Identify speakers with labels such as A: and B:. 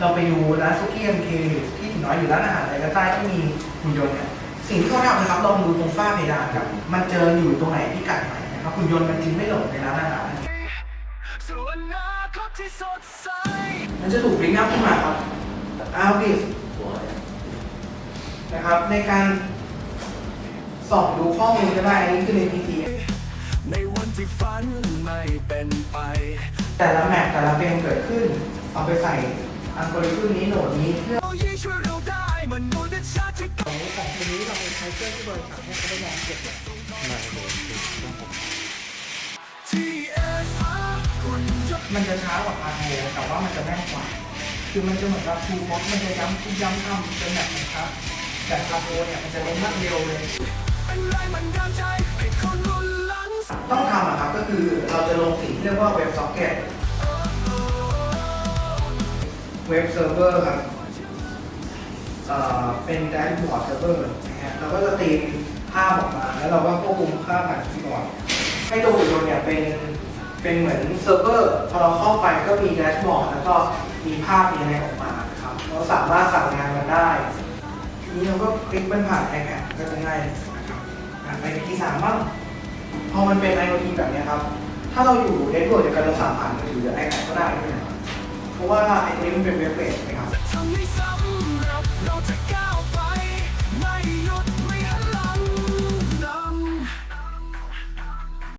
A: เราไปดูร้านซุกี้เอ็มเคที่ถึงน้อยอยู่ร้านอาหารอะไรก็ใต้ที่มีหุ่นยนต์เนี่ยสิ่งที่เขาทำนะครับลองดูตรงฝ้าเพดานครับมันเจออยู่ตรงไหนพิกัดไหนนะครับหุ่นยนต์มันจึงไม่หลงในร้านอาหาร
B: ส่วนอนาคตที่สดใส
A: มันจะถูกลิงก์อัพขึ้นมาครับอาร์บิสนะครับในการส่องดูข้อมูลก็ได้อันนี้คือใน PT
B: ในวันที่ฝันไม่เป็นไป
A: แต่ละแมปแต่ละเฟรมเกิดขึ้น เอาไปใส่ อัลกอริทึมนี้โหนดนี้เพื่อ
B: เรายิ่งช่วยเราได้มันมูลชาติที่
A: ของของตัวนี้เราใช้เครื่องที่บริษัทให้เขาได้ลองเก็บเลย
B: ที่เอสอาร์คุณยศ
A: มันจะช้ากว่าพาโทแต่ว่ามันจะแม่นกว่า คือมันจะเหมือนกับทูมอสมันจะย้ำทุกย้ำทำเป็นแบบนะครับ แต่พาโทเนี่ยมันจะเล่นมากเร็วเลย
B: เป็นแรงมันดาลใจให้คนรุ่นหลัง
A: ต้องทำอะครับก็คือเราจะลงสิ่งที่เรียกว่าเว็บซ็อกเก็ต เว็บเซิร์ฟเวอร์ครับเอ่อเป็นแดชบอร์ดเซิร์ฟเวอร์นะฮะเราก็จะตีมภาพออกมาแล้วเราก็ควบคุมค่าผ่านคีย์บอร์ดให้ตัวหุ่นยนต์เนี่ยเป็นเป็นเหมือนเซิร์ฟเวอร์พอเราเข้าไปก็มีแดชบอร์ดแล้วก็มีภาพมีอะไรออกมาครับเราสามารถสั่งงานมันได้ทีนี้เราก็คลิกมันผ่าน iPad ก็จะง่ายนะครับไปที่สามบ้างพอมันเป็น IoT แบบเนี้ยครับถ้าเราอยู่เน็ตเวิร์กเดียวกันเราสามารถมือถือหรือ iPad ก็ได้ด้วยนะครับ เพราะว่าไอ้ตัวนี้มันเป็นเว็บเบสนะครับ